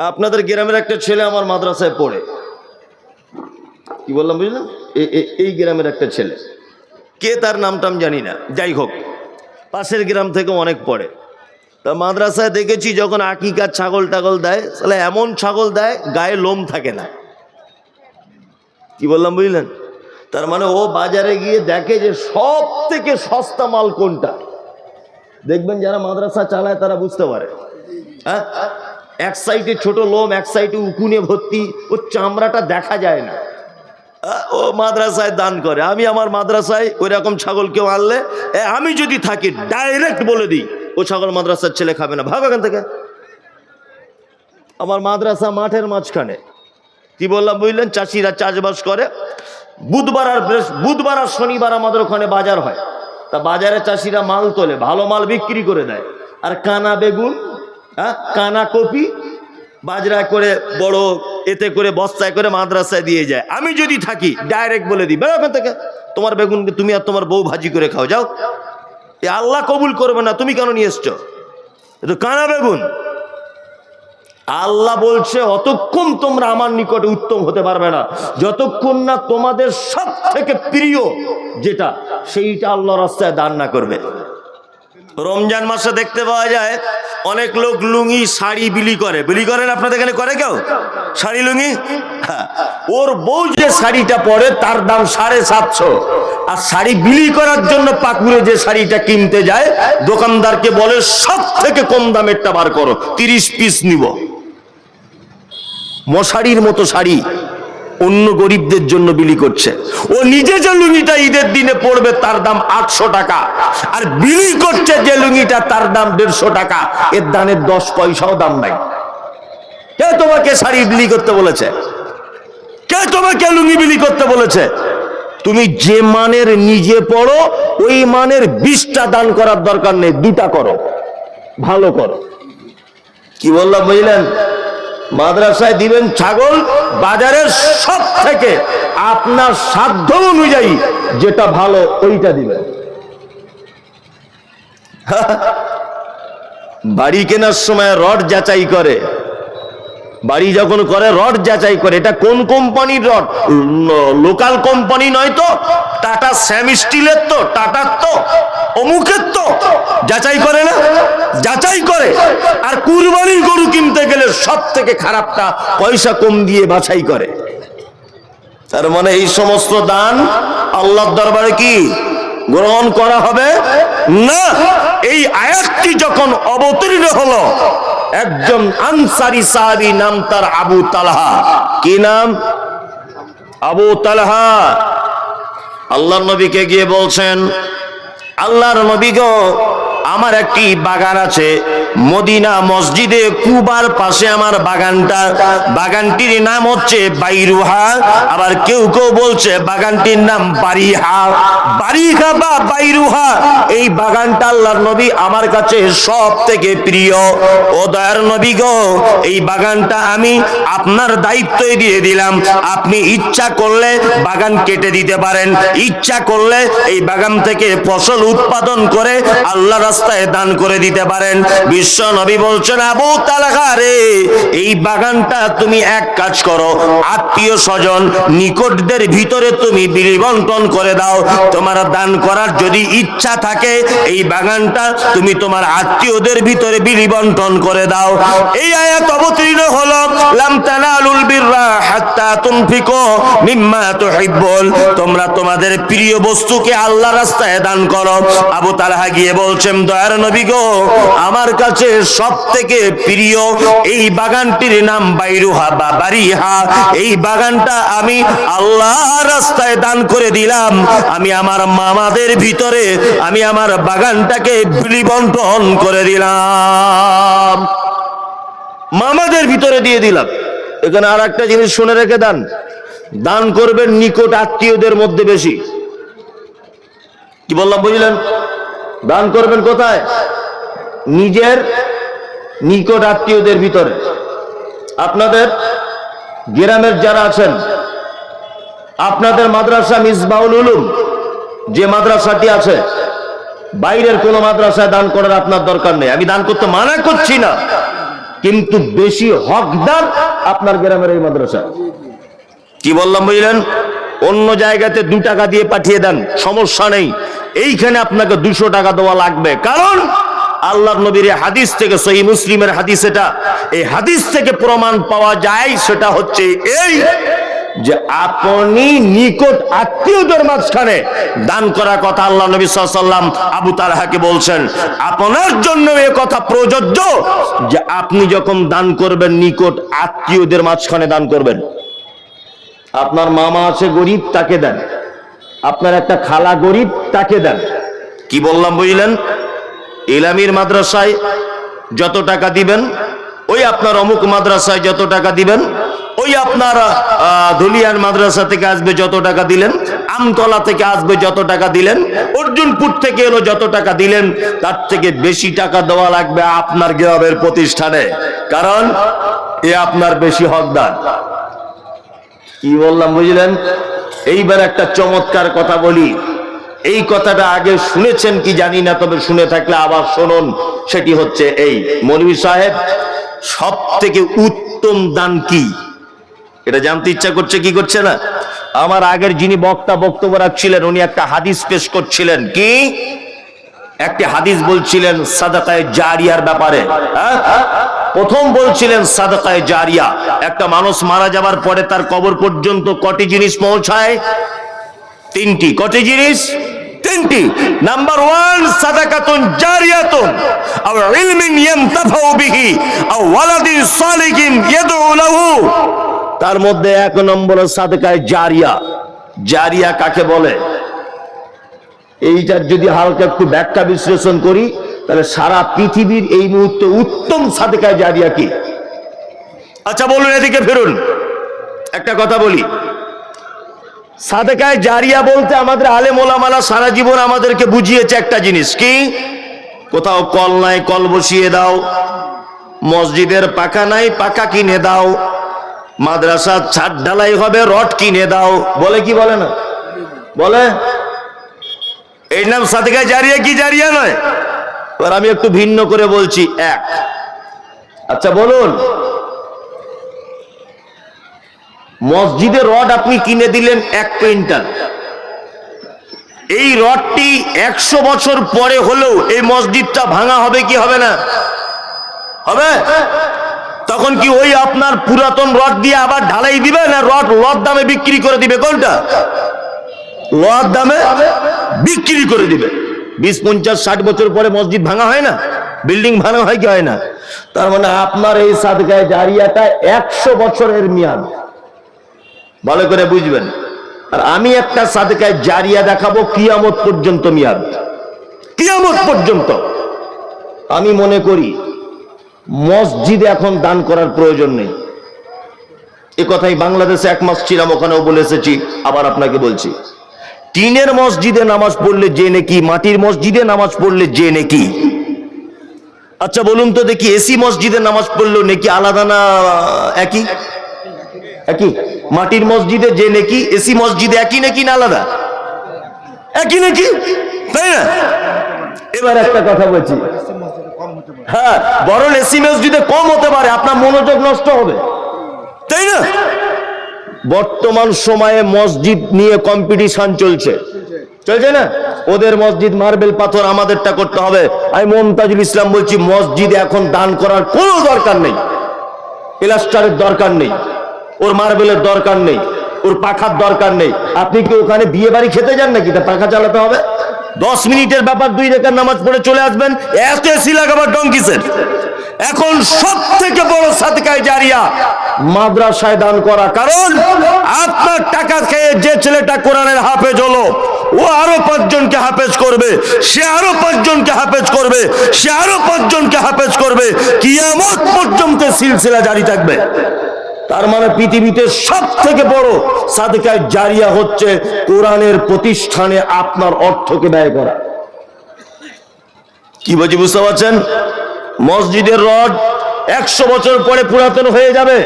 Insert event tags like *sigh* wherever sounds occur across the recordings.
আপনাদের গ্রামের একটা ছেলে আমার মাদ্রাসায় পড়ে। কি বললাম এ- এই গ্রামের একটা ছেলে। কে তার নামটা আমি জানি না। যাই হোক, পাশের গ্রাম থেকে অনেক পড়ে। তা মাদ্রাসায় দেখেছি যখন আকিকার ছাগল টাগল দেয়, তাহলে এমন ছাগল দেয়, গায়ে লোম থাকে না। কি বললাম, বুঝলেন? তার মানে ও বাজারে গিয়ে দেখে যে সব থেকে সস্তা মাল কোনটা। দেখবেন যারা মাদ্রাসা চালায়, তারা বুঝতে পারে। হ্যাঁ? এক সাইডে ছোট লোম, এক সাইডে উকুনে ভর্তি, ও চামড়াটা দেখা যায় না। ও মাদ্রাসায় দান করে। আমি আমার মাদ্রাসায় ওই রকম ছাগল কেউ আনলে আমি যদি থাকি ডাইরেক্ট বলে দিই, ও ছাগল মাদ্রাসার ছেলে খাবে না। ভাগ এখান থেকে। আমার মাদ্রাসা মাঠের মাঝখানে। কি বললাম বুঝলেন? চাষিরা চাষবাস করে। বুধবার আর বুধবার আর শনিবার আমাদের ওখানে বাজার হয়। তা বাজারে চাষিরা মাল তোলে, ভালো মাল বিক্রি করে দেয়। আর কানা বেগুন হ্যাঁ? কানা কপি বাজরা করে বড়, এতে করে বস্তায় করে মাদ্রাসায় দিয়ে যায়। আমি যদি থাকি ডাইরেক্ট বলে দিই, বেরো ওখান থেকে। তোমার বেগুন, তুমি আর তোমার বউ ভাজি করে খাও, যাও। এ আল্লাহ কবুল করবে না, তুমি কেন নিয়ে এসছো? এ তো কানা বেগুন। আল্লাহ বলছে, অতক্ষণ তোমরা আমার নিকটে উত্তম হতে পারবে না। যতক্ষণ না তোমাদের সব থেকে প্রিয় যেটা, সেইটা আল্লাহ রাস্তায় দান না করবে। রমজান মাসে দেখতে পাওয়া যায় অনেক লোক লুঙ্গি, শাড়ি বিলি করে। বিলি করেন আপনাদের এখানে করে কেউ? শাড়ি, লুঙ্গি? হ্যাঁ। ওর বউ যে শাড়িটা পরে, তার দাম সাড়ে সাতশো। আর শাড়ি বিলি করার জন্য পাকুড়ে যে শাড়িটা কিনতে যায়, দোকানদারকে বলে সব থেকে কম দামেরটা বার করো, তিরিশ পিস নিব। মশারির মতো শাড়ি। অন্য গরিবদের জন্য বিলি করছে। ও নিজে যে লুঙ্গিটা ঈদের দিনে পড়বে তার দাম আটশো টাকা। আর বিলি করছে যে লুঙ্গিটা, তার দাম দেড়শো টাকা। এর দানের দশ পয়সাও দাম নাই। কে তোমাকে শাড়ি বিলি করতে বলেছে? কে তোমাকে লুঙ্গি বিলি করতে বলেছে? তুমি যে মানের নিজে পড়ো, ওই মানের বিশটা দান করার দরকার নেই, দুটা করো। ভালো করো। কি বললাম বুঝলেন? মাদ্রাসায় দিবেন ছাগল, বাজারের সব থেকে আপনার সাধ্য অনুযায়ী যেটা ভালো ওইটা দিবেন। *laughs* বাড়ি কেনার সময় রড যাচাই করে। বাড়ি যখন করে, রড যাচাই করে, এটা কোন কোম্পানির রড? লোকাল কোম্পানি নয় তো, টাটা স্যাম স্টিলের তো, টাটার তো, অমুকের তো, যাচাই করে না? যাচাই করে। আর কুরবানির গরু কিনতে গেলে সব থেকে খারাপটা, পয়সা কম দিয়ে বাছাই করে। তার মানে এই সমস্ত দান আল্লাহর দরবারে কি গ্রহণ করা হবে? না। এই আয়াতটি যখন অবতীর্ণ হলো একজন আনসারি সাহাবি নাম তার আবু তালহা। কি নাম? আবু তালহা। আল্লাহর নবীকে গিয়ে বলছেন, আল্লাহর নবী গো, আমার একটি বাগান আছে। মদিনা মসজিদে কুবার পাশে আমার বাগানটা। বাগানটির নাম হচ্ছে বাইরুহা। আবার কেউ কেউ বলছে বাগানটির নাম বারিহা। বারিহা বা বাইরুহা, এই বাগানটা আল্লাহর নবী আমার কাছে সব থেকে প্রিয়। ও দয়ার নবী গো, এই বাগানটা আমি আপনার দায়িত্বই দিয়ে দিলাম। আপনি ইচ্ছা করলে বাগান কেটে দিতে পারেন। ইচ্ছা করলে এই বাগান থেকে ফসল উৎপাদন করে আল্লাহ রাস্তায় দান করে দিতে পারেন। বিশ্ব নবী বলছেন, আবু তালাকা রে, এই বাগানটা তুমি এক কাজ করো, আত্মীয় স্বজন নিকটদের ভিতরে তুমি বিলি বন্টন করে দাও। তোমার দান করার যদি ইচ্ছা থাকে, এই বাগানটা তুমি তোমার আত্মীয়দের ভিতরে বিলি বন্টন করে দাও। এই আয়াত অবতীর্ণ হলো, লাম তানালুল বিররা হাত্তা তুনফিকু মিম্মা তুহিব্বুন। তোমরা তোমাদের প্রিয় বস্তুকে আল্লাহ রাস্তায় দান করো। আবু তালহা গিয়ে বলছেন, দয়ার নবী গো, আমার কাছে সব থেকে প্রিয়। এই বাগানটির নাম বাইরুহা বা বারিহা। এই বাগানটা আমি আল্লাহ রাস্তায় দান করে দিলাম। আমি আমার মামাদের ভিতরে, আমি আমার বাগানটাকে বিলি বন্টন করে দিলাম। মামাদের ভিতরে দিয়ে দিলাম। এখানে আর একটা জিনিস শুনে রেখে দেন। দান করবেন নিকট আত্মীয়দের মধ্যে বেশি। কি বললাম, বুঝলেন? দান করবেন কোথায়? নিজের নিকট আত্মীয়দের ভিতরে। আপনাদের গ্রামের যারা আছেন, আপনাদের মাদ্রাসা মিসবাউল উলুম যে মাদ্রাসাটি আছে, বাইরের কোন মাদ্রাসায় দান করার আপনার দরকার নেই। আমি দান করতে মানা করছি না, কিন্তু বেশি হকদার আপনার গ্রামের এই মাদ্রাসা। কি বললাম বুঝলেন? অন্য জায়গাতে দু টাকা দিয়ে পাঠিয়ে দেন, সমস্যা নেই। এইখানে আপনাকে দুশো টাকা দেওয়া লাগবে। কারণ আল্লাহ নবীর হাদিস থেকে সহি মুসলিমের হাদিস এটা। এই হাদিস থেকে প্রমাণ পাওয়া যায় সেটা হচ্ছে এই যে আপনি নিকট আত্মীয়দের মাঝখানে দান করার কথা আল্লাহ নবী সাল্লাম আবু তালহাকে বলছেন। আপনার জন্য এ কথা প্রযোজ্য যে আপনি যখন দান করবেন, নিকট আত্মীয়দের মাঝখানে দান করবেন। আপনার মামা আছে, গরিব, তাকে দেন। আপনার একটা খালা গরিব, তাকে দেন। কি বললাম বুঝলেন? ইলামির মাদ্রাসায় যত টাকা দিবেন, ওই আপনার অমুক মাদ্রাসায় যত টাকা দিবেন, ওই আপনার ধুলিয়ান মাদ্রাসা থেকে আসবে যত টাকা দিলেন, আমতলা থেকে আসবে যত টাকা দিলেন, অর্জুনপুর থেকে এলো যত টাকা দিলেন, তার থেকে বেশি টাকা দেওয়া লাগবে আপনার গ্রামের প্রতিষ্ঠানে। কারণ এ আপনার বেশি হকদার। কি বললাম, বুঝলেন? এইবার একটা চমৎকার কথা বলি। এই কথাটা আগে শুনেছেন কি জানি না, তবে শুনে থাকলে আবার শুনুন। সেটি হচ্ছে এই, মৌলভী সাহেব সব থেকে উত্তম দান কি? এটা জানতে ইচ্ছা করছে, কি করছে না? আমার আগের যিনি বক্তা বক্তব্য রাখছিলেন, উনি একটা হাদিস পেশ করছিলেন। কি? একটি হাদিস বলছিলেন সাদাকায় জারিয়ার ব্যাপারে। হ্যাঁ? প্রথম বলছিলেন সাদাকায় জারিয়া। একটা মানুষ মারা যাবার পরে তার কবর পর্যন্ত কটি জিনিস পৌঁছায়? তিনটি। কটি জিনিস? তিনটি। নাম্বার ওয়ান সাদাকাতুন জারিয়াতুন। আও ইলমিন ইয়ানতাফাউ বিহি, আও ওয়ালাদিন সালিহিন ইয়াদউ লাহু। তার মধ্যে এক নম্বর সাদাকায় জারিয়া। জারিয়া কাকে বলে? এইটার যদি হালকা একটু ব্যাখ্যা বিশ্লেষণ করি, তাহলে সারা পৃথিবীর এই মুহূর্তে উত্তম সাদেকায় জারিয়া কি? আচ্ছা বলুন এদিকে ফিরুন। একটা কথা বলি। সাদেকায় জারিয়া বলতে আমাদের আলেম ওলামালা সারা জীবন আমাদেরকে বুঝিয়েছে একটা জিনিস কি? কোথাও কল নাই, কল বসিয়ে দাও। মসজিদের পাকা নাই পাকা কিনে দাও। মাদ্রাসার ছাদ ঢালাই হবে, রড কিনে দাও। বলে কি বলে না? বলে? এর নাম সাদেকা জারিয়া কি জারিয়া নয়? এবার আমি একটু ভিন্ন করে বলছি, এক। আচ্ছা বলুন। মসজিদের রড আপনি কিনে দিলেন এক কুইন্টাল। এই রডটি একশো বছর পরে হলেও এই মসজিদটা ভাঙা হবে কি হবে না? হবে? তখন কি ওই আপনার পুরাতন রড দিয়ে আবার ঢালাই দিবে না রড লদ দামে বিক্রি করে দিবে? কোনটা? লদ দামে বিক্রি করে দিবে। বিশ, পঞ্চাশ, ষাট বছর পরে মসজিদ ভাঙা হয় না? বিল্ডিং ভাঙা হয় কি হয় না? তার মানে আপনার এই সাদগায় জারিয়াটা একশো বছরের মেয়াদ। ভালো করে বুঝবেন। আর আমি একটা সাদকায় জারিয়া দেখাবো কিয়ামত পর্যন্ত মেয়াদ। কিয়ামত পর্যন্ত। আমি মনে করি, মসজিদে এখন দান করার প্রয়োজন নেই। এ কথাই বাংলাদেশে এক মাস ছিলাম, ওখানেও বলে এসেছি আবার আপনাকে বলছি। টিনের মসজিদে নামাজ পড়লে যে নাকি, মাটির মসজিদে নামাজ পড়লে যে নাকি। আচ্ছা বলুন তো দেখি, এসি মসজিদে নামাজ পড়লেও নাকি আলাদা না একই? একই? মাটির মসজিদে যে নাকি এসি মসজিদে একই নাকি না আলাদা? একই নাকি? তাই না? এবার একটা কথা বলছি। হ্যাঁ বরং এসি মসজিদে কম হতে পারে, আপনার মনোযোগ নষ্ট হবে। তাই না? বর্তমান সময়ে মসজিদ নিয়ে কম্পিটিশন চলছে। চলছে না? ওদের মসজিদ মার্বেল পাথর আমাদেরটা করতে হবে। আমি মমতাজুল ইসলাম বলছি, মসজিদে এখন দান করার কোনো দরকার নেই। প্লাস্টারের দরকার নেই। ওর মার্বেলের দরকার নেই, ওর পাখার দরকার নেই। আপনি কি ওখানে বিয়ে বাড়ি খেতে যান নাকি? তা পাখা চালাতে হবে। দশ মিনিটের ব্যাপার, দুই রেখার নামাজ পড়ে চলে আসবেন। এত এসি লাগাবার ডঙ্কিসের এখন সব থেকে বড় সাদকায় জারিয়া মাদ্রাসায় দান করা। কারণ আপনার টাকা খেয়ে যে ছেলেটা কোরআনের হাফেজ হলো, ও আরও পাঁচজনকে হাফেজ করবে, সে আরও পাঁচজনকে হাফেজ করবে, সে আরও পাঁচজনকে হাফেজ করবে, কিয়ামত পর্যন্ত সিলসিলা জারি থাকবে। তার মানে পৃথিবীতে সব থেকে বড় সাদকায় জারিয়া হচ্ছে কোরআনের প্রতিষ্ঠানে আপনার অর্থকে ব্যয় করা। কি বলছি বুঝতে পারছেন? মসজিদের রড একশো বছর পরে পুরাতন হয়ে যাবে।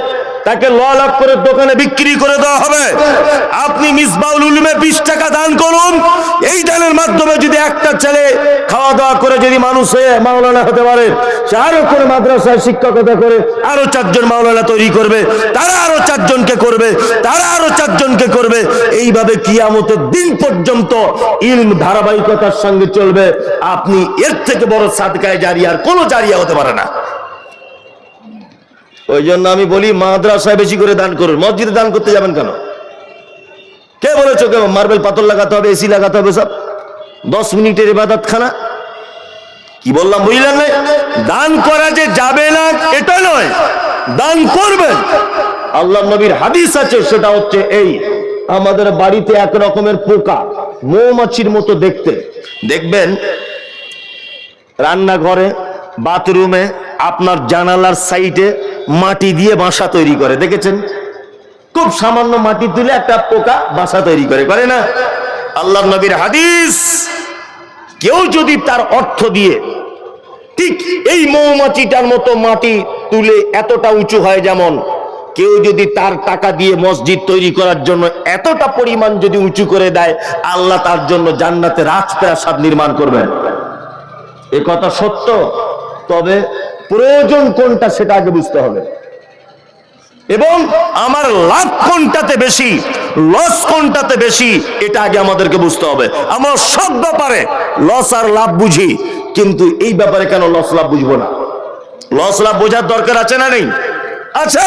তাকে ল লাভ করে দোকানে বিক্রি করে দেওয়া হবে। আপনি মিসবাউল উলুমে বিশ টাকা দান করুন। এই দানের মাধ্যমে যদি একটা ছেলে খাওয়া দাওয়া করে যদি মানুষ হয়ে মাওলানা হতে পারে, সে আরও করে মাদ্রাসায় শিক্ষকতা করে, আরও চারজন মাওলানা তৈরি করবে, তারা আরও চারজনকে করবে, তারা আরও চারজনকে করবে। এইভাবে কিয়ামতের দিন পর্যন্ত ইলম ধারাবাহিকতার সঙ্গে চলবে। আপনি এর থেকে বড় সাদকায় জারিয়া আর কোনো জারিয়া হতে পারে না। ওই জন্য আমি বলি, মাদ্রাসায় বেশি করে দান করুন। মসজিদে দান করতে যাবেন কেন? কে বলেছ কেন মার্বেল পাথর লাগাতে হবে এসি লাগাতে হবে সব? দশ মিনিটের ইবাদত খানা কি বললাম, বুঝলেন দান করা যে যাবে না, এটা নয়। দান করবেন। আল্লাহ নবীর হাদিস আছে, সেটা হচ্ছে এই, আমাদের বাড়িতে এক রকমের পোকা, মৌমাছির মতো দেখতে। দেখবেন, রান্নাঘরে, বাথরুমে আপনার জানালার সাইডে মাটি দিয়ে বাসা তৈরি করে, দেখেছেন? খুব সামান্য মাটি তুলে একটা পোকা বাসা তৈরি করে করে না? আল্লাহ নবীর হাদিস, কেউ যদি তার অর্থ দিয়ে ঠিক এই মৌমাছিটার মতো মাটি তুলে এতটা উঁচু হয় যেমন, কেউ যদি তার টাকা দিয়ে মসজিদ তৈরি করার জন্য এতটা পরিমাণ যদি উঁচু করে দেয়, আল্লাহ তার জন্য জান্নাতে রাজপ্রাসাদ নির্মাণ করবেন। এ কথা সত্য, তবে প্রয়োজন কোনটা সেটা আগে বুঝতে হবে। এবং আমার লাভ কোনটাতে বেশি, লস কোনটাতে বেশি, এটা আগে আমাদেরকে বুঝতে হবে। আমরা সব ব্যাপারে লস আর লাভ বুঝি, কিন্তু এই ব্যাপারে কেন লস লাভ বুঝব না? লস লাভ বোঝার দরকার আছে না নেই? আছে।